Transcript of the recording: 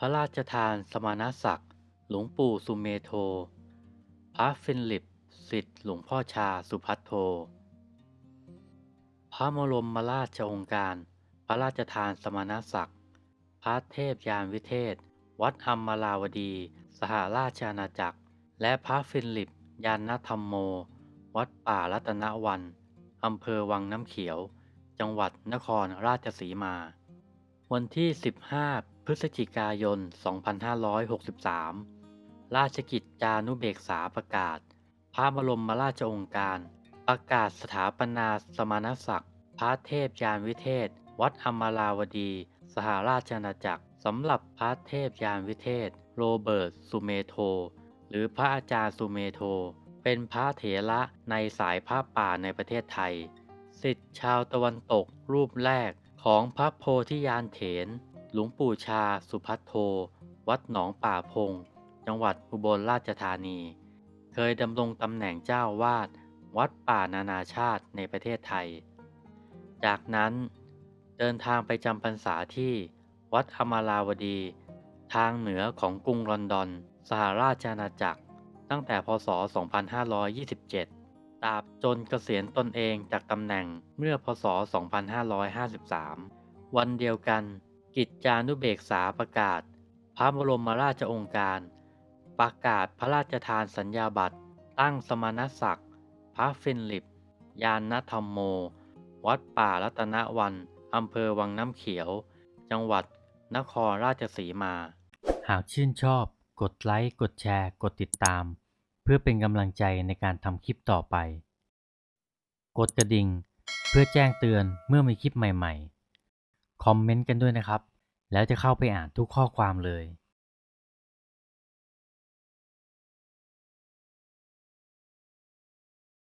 พระราชทานสมณศักดิ์ หลวงปู่สุเมโท พระฟินลิปสิทธิ์หลวงพ่อชาสุพัทโท พระบรมราชองค์การ พระราชทานสมณศักดิ์ พระเทพยานวิเทศ วัดอัมมาราวดี สหราชอาณาจักร และพระฟินลิปยานธรรมโม วัดป่ารัตนวันอำเภอวังน้ำเขียว จังหวัดนครราชสีมา วันที่ 15 พฤศจิกายน 2563 ราชกิจจานุเบกษาประกาศ พระบรมราชองค์การ ประกาศสถาปนาสมณศักดิ์พระเทพยานวิเทศ วัดอมราวดี สหราชอาณาจักรสำหรับพระเทพยานวิเทศ โรเบิร์ตสุเมโท หรือพระอาจารย์สุเมโท เป็นพระเถระในสายพระป่าในประเทศไทย สิทธิ์ชาวตะวันตกรูปแรกของพระโพธิยานเถน หลวงปู่ชาสุพัทโท วัดหนองป่าพง จังหวัดอุบลราชธานี เคยดำรงตำแหน่งเจ้าวาด วัดป่านานาชาติในประเทศไทย จากนั้นเดินทางไปจำพรรษาที่วัดอมาราวดี ทางเหนือของกรุงลอนดอน สหราชอาณาจักร ตั้งแต่พศ 2527 ตราบจนเกษียณตนเองจากตำแหน่งเมื่อพศ 2553 วันเดียวกัน กิจจานุเบกษาประกาศ พระบรมราชองค์การ ประกาศพระราชทานสัญญาบัตร ตั้งสมณศักดิ์ พระฟินลิป ยานนธรรมโม วัดป่ารัตนวัน อำเภอวังน้ำเขียว จังหวัดนครราชสีมา หากชื่นชอบ กดไลค์ กดแชร์ กดติดตาม เพื่อเป็นกำลังใจในการทำคลิปต่อไป กดกระดิ่ง เพื่อแจ้งเตือนเมื่อมีคลิปใหม่ ๆ คอมเมนต์กันด้วยนะครับ แล้วจะเข้าไปอ่านทุกข้อความเลย